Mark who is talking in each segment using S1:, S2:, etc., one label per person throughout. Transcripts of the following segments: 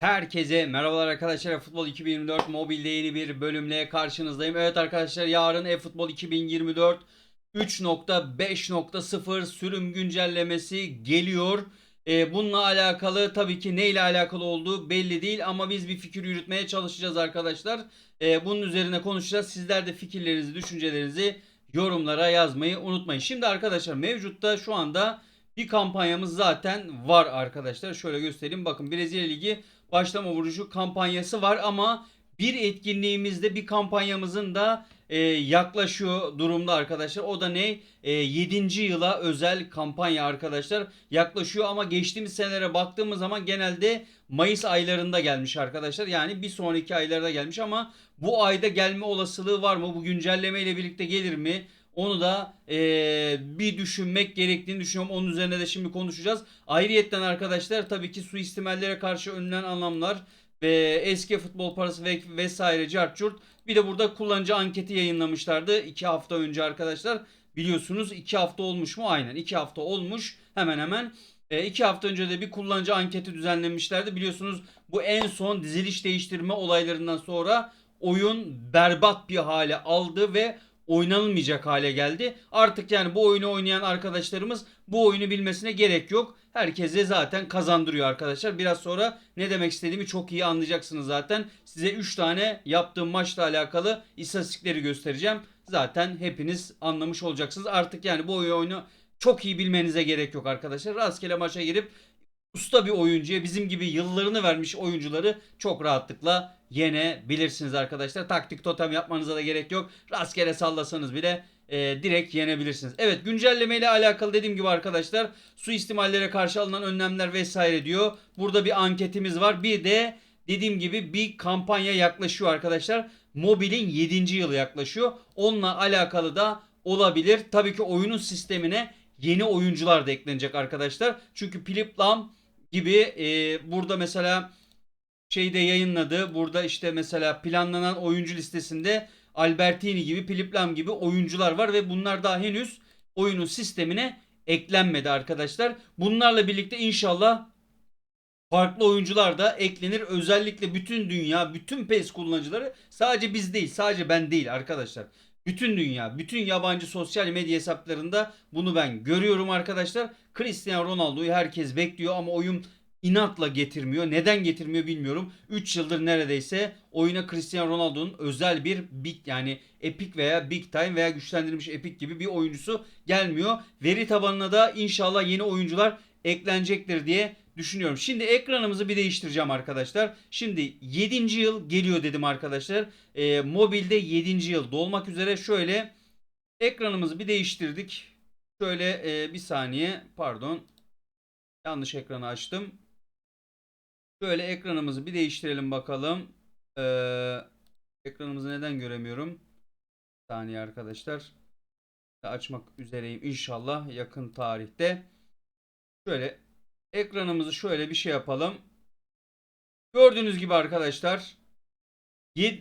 S1: Herkese merhabalar arkadaşlar. Futbol 2024 mobilde yeni bir bölümle karşınızdayım. Evet arkadaşlar yarın eFootball 2024 3.5.0 sürüm güncellemesi geliyor. Ee, bununla alakalı tabii ki ne ile alakalı olduğu belli değil ama biz bir fikir yürütmeye çalışacağız arkadaşlar. Ee, bunun üzerine konuşacağız. Sizler de fikirlerinizi, düşüncelerinizi yorumlara yazmayı unutmayın. Şimdi arkadaşlar mevcutta şu anda bir kampanyamız zaten var arkadaşlar. Şöyle göstereyim. Bakın Brezilya Ligi başlama vurucu kampanyası var ama bir etkinliğimizde bir kampanyamızın da e, yaklaşıyor durumda arkadaşlar. O da ne? E, 7. yıla özel kampanya arkadaşlar. Yaklaşıyor ama geçtiğimiz senelere baktığımız zaman genelde Mayıs aylarında gelmiş arkadaşlar. Yani bir sonraki aylarda gelmiş ama bu ayda gelme olasılığı var mı? Bu güncelleme ile birlikte gelir mi? Onu da eee, bir düşünmek gerektiğini düşünüyorum. Onun üzerine de şimdi konuşacağız. Ayrıyetten arkadaşlar tabii ki suistimallere karşı önlenen anlamlar ve eski futbol parası ve vesaire cartçurt. Bir de burada kullanıcı anketi yayınlamışlardı 2 hafta önce arkadaşlar. Biliyorsunuz 2 hafta olmuş mu? Aynen 2 hafta olmuş hemen hemen. 2 hafta önce de bir kullanıcı anketi düzenlemişlerdi. Biliyorsunuz bu en son diziliş değiştirme olaylarından sonra oyun berbat bir hale aldı ve oynanılmayacak hale geldi. Artık yani bu oyunu oynayan arkadaşlarımız bu oyunu bilmesine gerek yok. Herkese zaten kazandırıyor arkadaşlar. Biraz sonra ne demek istediğimi çok iyi anlayacaksınız zaten. Size 3 tane yaptığım maçla alakalı istatistikleri göstereceğim. Zaten hepiniz anlamış olacaksınız. Artık yani bu oyunu çok iyi bilmenize gerek yok arkadaşlar. Rastgele maça girip usta bir oyuncuya bizim gibi yıllarını vermiş oyuncuları çok rahatlıkla yenebilirsiniz arkadaşlar. Taktik totem yapmanıza da gerek yok. Rastgele sallasanız bile e, direkt yenebilirsiniz. Evet güncelleme ile alakalı dediğim gibi arkadaşlar suistimallere karşı alınan önlemler vesaire diyor. Burada bir anketimiz var. Bir de dediğim gibi bir kampanya yaklaşıyor arkadaşlar. Mobil'in 7. yılı yaklaşıyor. Onunla alakalı da olabilir. Tabii ki oyunun sistemine yeni oyuncular da eklenecek arkadaşlar. Çünkü Philip Lam gibi e, burada mesela şeyde yayınladı. Burada işte mesela planlanan oyuncu listesinde Albertini gibi, Philip Lam gibi oyuncular var ve bunlar daha henüz oyunun sistemine eklenmedi arkadaşlar. Bunlarla birlikte inşallah farklı oyuncular da eklenir. Özellikle bütün dünya, bütün PES kullanıcıları sadece biz değil, sadece ben değil arkadaşlar. Bütün dünya, bütün yabancı sosyal medya hesaplarında bunu ben görüyorum arkadaşlar. Cristiano Ronaldo'yu herkes bekliyor ama oyun inatla getirmiyor. Neden getirmiyor bilmiyorum. 3 yıldır neredeyse oyuna Cristiano Ronaldo'nun özel bir big yani epic veya big time veya güçlendirilmiş epic gibi bir oyuncusu gelmiyor. Veri tabanına da inşallah yeni oyuncular eklenecektir diye düşünüyorum. Şimdi ekranımızı bir değiştireceğim arkadaşlar. Şimdi 7. yıl geliyor dedim arkadaşlar. Ee, mobilde 7. yıl dolmak üzere şöyle ekranımızı bir değiştirdik. Şöyle e, bir saniye pardon yanlış ekranı açtım. Şöyle ekranımızı bir değiştirelim bakalım. Ee, ekranımızı neden göremiyorum? Bir saniye arkadaşlar. Açmak üzereyim inşallah yakın tarihte. Şöyle ekranımızı şöyle bir şey yapalım. Gördüğünüz gibi arkadaşlar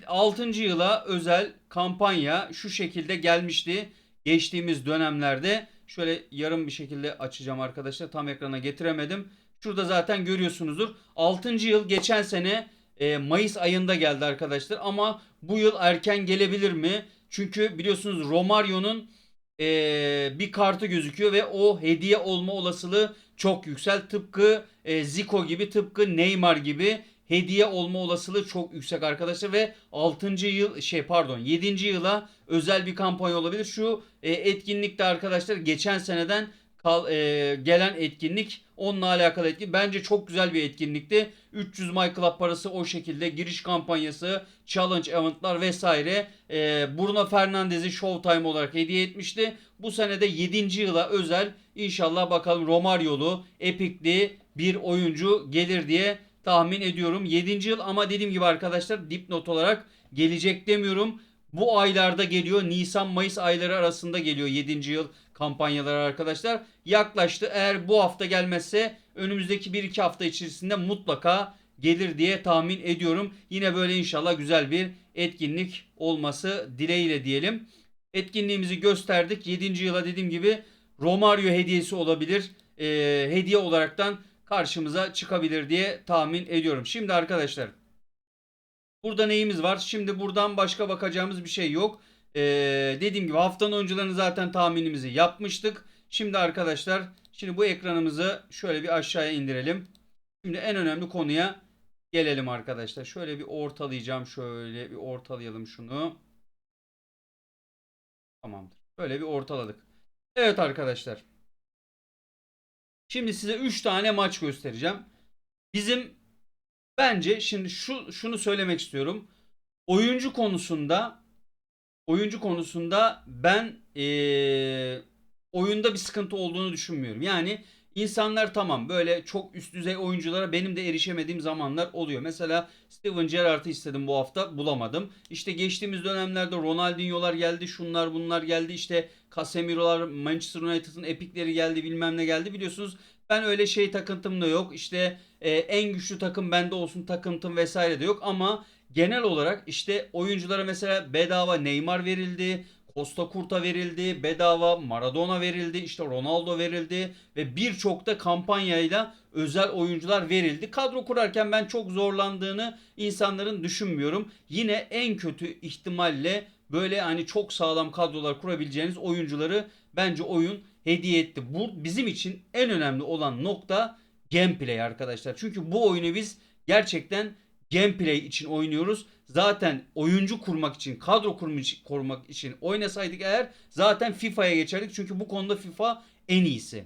S1: 6. yıla özel kampanya şu şekilde gelmişti. Geçtiğimiz dönemlerde şöyle yarım bir şekilde açacağım arkadaşlar. Tam ekrana getiremedim. Şurada zaten görüyorsunuzdur. 6. yıl geçen sene e, Mayıs ayında geldi arkadaşlar. Ama bu yıl erken gelebilir mi? Çünkü biliyorsunuz Romario'nun e, bir kartı gözüküyor ve o hediye olma olasılığı çok yüksek. Tıpkı e, Zico gibi, tıpkı Neymar gibi hediye olma olasılığı çok yüksek arkadaşlar ve 6. yıl şey pardon 7. yıla özel bir kampanya olabilir. Şu e, etkinlikte arkadaşlar geçen seneden kal, e, gelen etkinlik onunla alakalı etkinlik. Bence çok güzel bir etkinlikti. 300 My Club parası o şekilde giriş kampanyası, challenge eventlar vesaire. E, Bruno Fernandes'i Showtime olarak hediye etmişti. Bu sene de 7. yıla özel inşallah bakalım Romario'lu, epikli bir oyuncu gelir diye tahmin ediyorum. 7. yıl ama dediğim gibi arkadaşlar dipnot olarak gelecek demiyorum. Bu aylarda geliyor. Nisan-Mayıs ayları arasında geliyor 7. yıl kampanyaları arkadaşlar. Yaklaştı. Eğer bu hafta gelmezse önümüzdeki 1-2 hafta içerisinde mutlaka gelir diye tahmin ediyorum. Yine böyle inşallah güzel bir etkinlik olması dileğiyle diyelim. Etkinliğimizi gösterdik. 7. yıla dediğim gibi Romario hediyesi olabilir. Ee, hediye olaraktan karşımıza çıkabilir diye tahmin ediyorum. Şimdi arkadaşlar burada neyimiz var? Şimdi buradan başka bakacağımız bir şey yok. Ee, dediğim gibi haftanın oyuncularını zaten tahminimizi yapmıştık. Şimdi arkadaşlar şimdi bu ekranımızı şöyle bir aşağıya indirelim. Şimdi en önemli konuya gelelim arkadaşlar. Şöyle bir ortalayacağım. Şöyle bir ortalayalım şunu. Tamamdır. Böyle bir ortaladık. Evet arkadaşlar. Şimdi size 3 tane maç göstereceğim. Bizim bence şimdi şu şunu söylemek istiyorum. Oyuncu konusunda oyuncu konusunda ben eee, oyunda bir sıkıntı olduğunu düşünmüyorum. Yani insanlar tamam böyle çok üst düzey oyunculara benim de erişemediğim zamanlar oluyor. Mesela Steven Gerrard'ı istedim bu hafta bulamadım. İşte geçtiğimiz dönemlerde Ronaldinho'lar geldi, şunlar bunlar geldi. İşte Casemiro'lar, Manchester United'ın epikleri geldi, bilmem ne geldi. Biliyorsunuz ben öyle şey takıntım da yok. İşte e, en güçlü takım bende olsun takıntım vesaire de yok ama genel olarak işte oyunculara mesela bedava Neymar verildi. Costa Curta verildi, bedava Maradona verildi, işte Ronaldo verildi ve birçok da kampanyayla özel oyuncular verildi. Kadro kurarken ben çok zorlandığını insanların düşünmüyorum. Yine en kötü ihtimalle böyle hani çok sağlam kadrolar kurabileceğiniz oyuncuları bence oyun hediye etti. Bu bizim için en önemli olan nokta gameplay arkadaşlar. Çünkü bu oyunu biz gerçekten gameplay için oynuyoruz. Zaten oyuncu kurmak için, kadro kurmak için oynasaydık eğer zaten FIFA'ya geçerdik. Çünkü bu konuda FIFA en iyisi.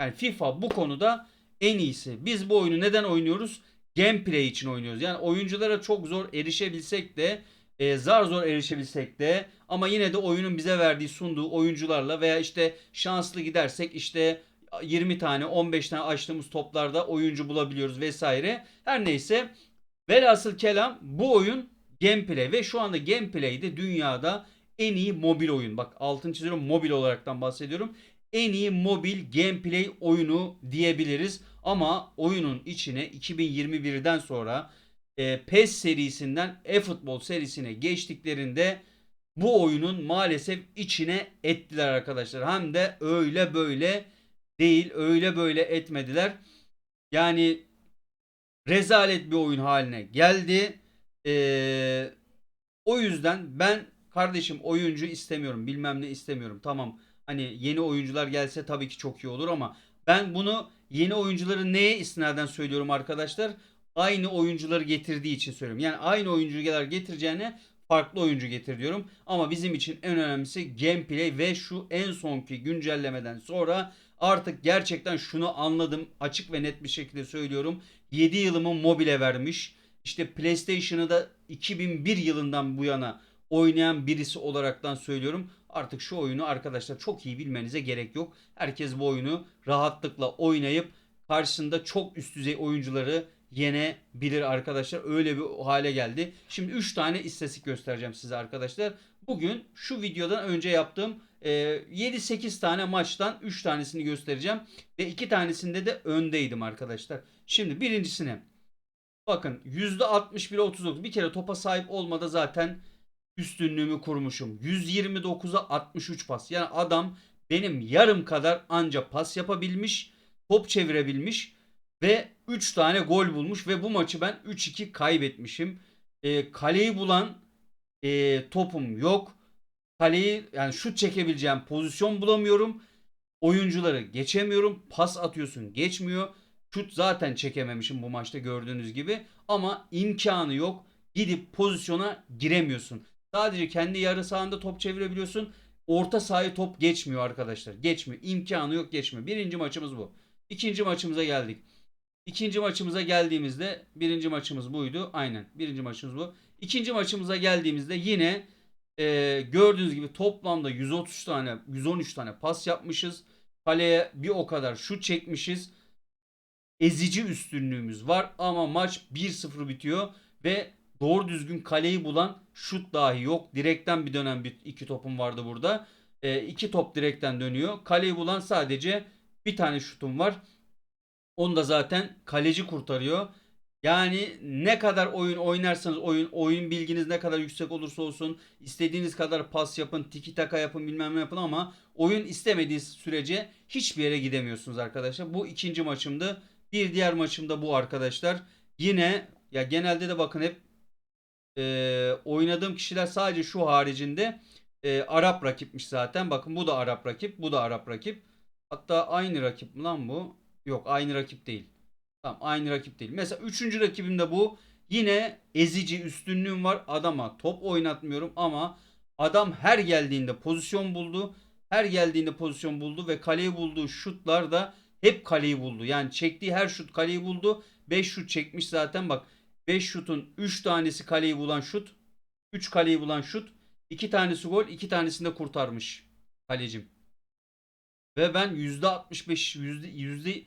S1: Yani FIFA bu konuda en iyisi. Biz bu oyunu neden oynuyoruz? Gameplay için oynuyoruz. Yani oyunculara çok zor erişebilsek de e, zar zor erişebilsek de ama yine de oyunun bize verdiği sunduğu oyuncularla veya işte şanslı gidersek işte 20 tane 15 tane açtığımız toplarda oyuncu bulabiliyoruz vesaire. Her neyse velhasıl kelam bu oyun gameplay ve şu anda gameplay'de dünyada en iyi mobil oyun. Bak altını çiziyorum mobil olaraktan bahsediyorum. En iyi mobil gameplay oyunu diyebiliriz. Ama oyunun içine 2021'den sonra e, PES serisinden e-futbol serisine geçtiklerinde bu oyunun maalesef içine ettiler arkadaşlar. Hem de öyle böyle değil, öyle böyle etmediler. Yani rezalet bir oyun haline geldi. Ee, o yüzden ben kardeşim oyuncu istemiyorum, bilmem ne istemiyorum. Tamam hani yeni oyuncular gelse tabii ki çok iyi olur ama ben bunu yeni oyuncuları neye istinaden söylüyorum arkadaşlar? Aynı oyuncuları getirdiği için söylüyorum. Yani aynı oyuncular getireceğine farklı oyuncu getir diyorum. Ama bizim için en önemlisi gameplay ve şu en sonki güncellemeden sonra artık gerçekten şunu anladım. Açık ve net bir şekilde söylüyorum. 7 yılımı mobile vermiş. İşte PlayStation'ı da 2001 yılından bu yana oynayan birisi olaraktan söylüyorum. Artık şu oyunu arkadaşlar çok iyi bilmenize gerek yok. Herkes bu oyunu rahatlıkla oynayıp karşısında çok üst düzey oyuncuları yenebilir arkadaşlar. Öyle bir hale geldi. Şimdi 3 tane istatistik göstereceğim size arkadaşlar. Bugün şu videodan önce yaptığım 7-8 tane maçtan 3 tanesini göstereceğim. Ve 2 tanesinde de öndeydim arkadaşlar. Şimdi birincisine bakın %61-39 bir kere topa sahip olmada zaten üstünlüğümü kurmuşum. 129'a 63 pas. Yani adam benim yarım kadar anca pas yapabilmiş, top çevirebilmiş ve 3 tane gol bulmuş ve bu maçı ben 3-2 kaybetmişim. E, kaleyi bulan e, topum yok. Kaleyi yani şut çekebileceğim pozisyon bulamıyorum. Oyuncuları geçemiyorum. Pas atıyorsun geçmiyor. Şut zaten çekememişim bu maçta gördüğünüz gibi. Ama imkanı yok. Gidip pozisyona giremiyorsun. Sadece kendi yarı sahanda top çevirebiliyorsun. Orta sahayı top geçmiyor arkadaşlar. Geçmiyor. İmkanı yok geçmiyor. Birinci maçımız bu. İkinci maçımıza geldik. İkinci maçımıza geldiğimizde birinci maçımız buydu. Aynen birinci maçımız bu. İkinci maçımıza geldiğimizde yine e, gördüğünüz gibi toplamda 130 tane 113 tane pas yapmışız. Kaleye bir o kadar şut çekmişiz. Ezici üstünlüğümüz var ama maç 1-0 bitiyor ve doğru düzgün kaleyi bulan şut dahi yok. Direkten bir dönem bir iki topum vardı burada. E, iki top direkten dönüyor. Kaleyi bulan sadece bir tane şutum var. Onu da zaten kaleci kurtarıyor. Yani ne kadar oyun oynarsanız oyun oyun bilginiz ne kadar yüksek olursa olsun istediğiniz kadar pas yapın, tiki taka yapın, bilmem ne yapın ama oyun istemediği sürece hiçbir yere gidemiyorsunuz arkadaşlar. Bu ikinci maçımdı. Bir diğer maçımda bu arkadaşlar. Yine ya genelde de bakın hep e, oynadığım kişiler sadece şu haricinde e, Arap rakipmiş zaten. Bakın bu da Arap rakip, bu da Arap rakip. Hatta aynı rakip mi lan bu? Yok aynı rakip değil. Tamam aynı rakip değil. Mesela üçüncü rakibim de bu. Yine ezici üstünlüğüm var. Adama top oynatmıyorum ama adam her geldiğinde pozisyon buldu. Her geldiğinde pozisyon buldu ve kaleyi bulduğu şutlar da hep kaleyi buldu. Yani çektiği her şut kaleyi buldu. 5 şut çekmiş zaten bak. 5 şutun 3 tanesi kaleyi bulan şut. 3 kaleyi bulan şut. 2 tanesi gol, 2 tanesini de kurtarmış kalecim. Ve ben %65, yüzde, yüzde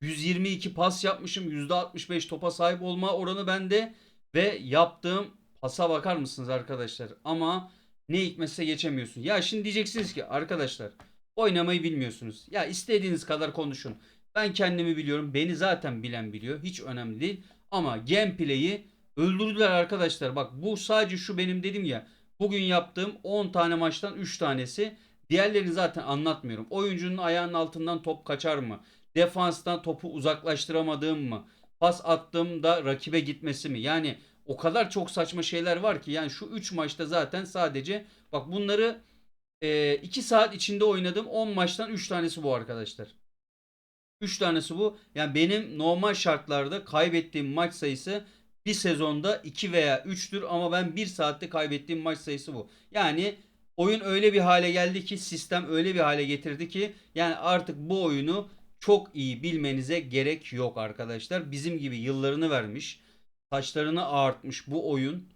S1: 122 pas yapmışım. %65 topa sahip olma oranı bende. Ve yaptığım pasa bakar mısınız arkadaşlar? Ama ne hikmetse geçemiyorsun. Ya şimdi diyeceksiniz ki arkadaşlar oynamayı bilmiyorsunuz. Ya istediğiniz kadar konuşun. Ben kendimi biliyorum. Beni zaten bilen biliyor. Hiç önemli değil. Ama gameplay'i öldürdüler arkadaşlar. Bak bu sadece şu benim dedim ya. Bugün yaptığım 10 tane maçtan 3 tanesi. Diğerlerini zaten anlatmıyorum. Oyuncunun ayağının altından top kaçar mı? Defanstan topu uzaklaştıramadığım mı? Pas attığımda rakibe gitmesi mi? Yani o kadar çok saçma şeyler var ki. Yani şu 3 maçta zaten sadece bak bunları 2 saat içinde oynadığım 10 maçtan 3 tanesi bu arkadaşlar. 3 tanesi bu. Yani benim normal şartlarda kaybettiğim maç sayısı bir sezonda 2 veya 3'tür ama ben 1 saatte kaybettiğim maç sayısı bu. Yani oyun öyle bir hale geldi ki sistem öyle bir hale getirdi ki yani artık bu oyunu çok iyi bilmenize gerek yok arkadaşlar. Bizim gibi yıllarını vermiş, saçlarını ağartmış bu oyun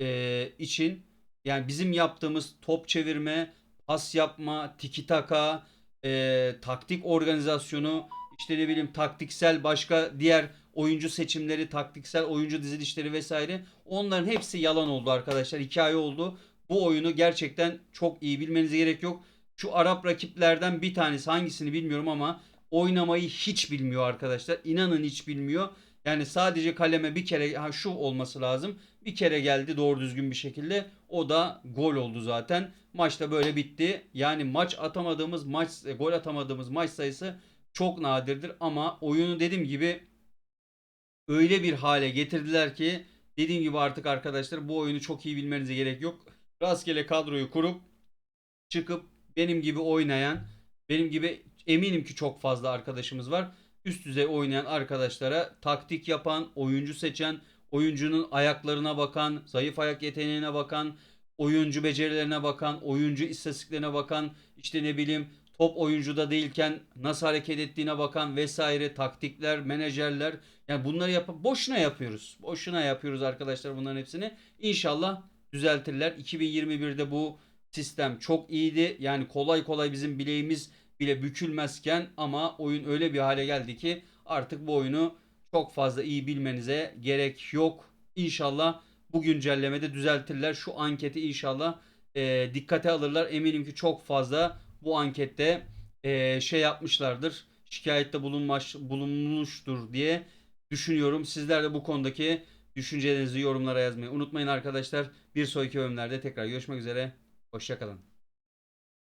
S1: eee, için yani bizim yaptığımız top çevirme, pas yapma, tiki taka, eee, taktik organizasyonu, işte ne bileyim taktiksel başka diğer oyuncu seçimleri, taktiksel oyuncu dizilişleri vesaire onların hepsi yalan oldu arkadaşlar. Hikaye oldu. Bu oyunu gerçekten çok iyi bilmenize gerek yok. Şu Arap rakiplerden bir tanesi hangisini bilmiyorum ama oynamayı hiç bilmiyor arkadaşlar. İnanın hiç bilmiyor. Yani sadece kaleme bir kere ha şu olması lazım. Bir kere geldi doğru düzgün bir şekilde. O da gol oldu zaten. Maçta böyle bitti. Yani maç atamadığımız maç e, gol atamadığımız maç sayısı çok nadirdir ama oyunu dediğim gibi öyle bir hale getirdiler ki dediğim gibi artık arkadaşlar bu oyunu çok iyi bilmenize gerek yok. Rastgele kadroyu kurup çıkıp benim gibi oynayan, benim gibi eminim ki çok fazla arkadaşımız var. Üst düzey oynayan arkadaşlara taktik yapan, oyuncu seçen, oyuncunun ayaklarına bakan, zayıf ayak yeteneğine bakan, oyuncu becerilerine bakan, oyuncu istatistiklerine bakan, işte ne bileyim top oyuncuda değilken nasıl hareket ettiğine bakan vesaire taktikler, menajerler yani bunları yapıp boşuna yapıyoruz. Boşuna yapıyoruz arkadaşlar bunların hepsini. İnşallah düzeltirler. 2021'de bu sistem çok iyiydi. Yani kolay kolay bizim bileğimiz bile bükülmezken ama oyun öyle bir hale geldi ki artık bu oyunu çok fazla iyi bilmenize gerek yok. İnşallah bu güncellemede düzeltirler. Şu anketi inşallah e, dikkate alırlar. Eminim ki çok fazla bu ankette e, şey yapmışlardır. Şikayette bulunmuş, bulunmuştur diye düşünüyorum. Sizler de bu konudaki düşüncelerinizi yorumlara yazmayı unutmayın arkadaşlar. Bir sonraki bölümlerde tekrar görüşmek üzere. Hoşçakalın.